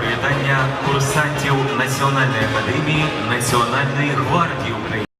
привітання курсантів Національної академії Національної гвардії України.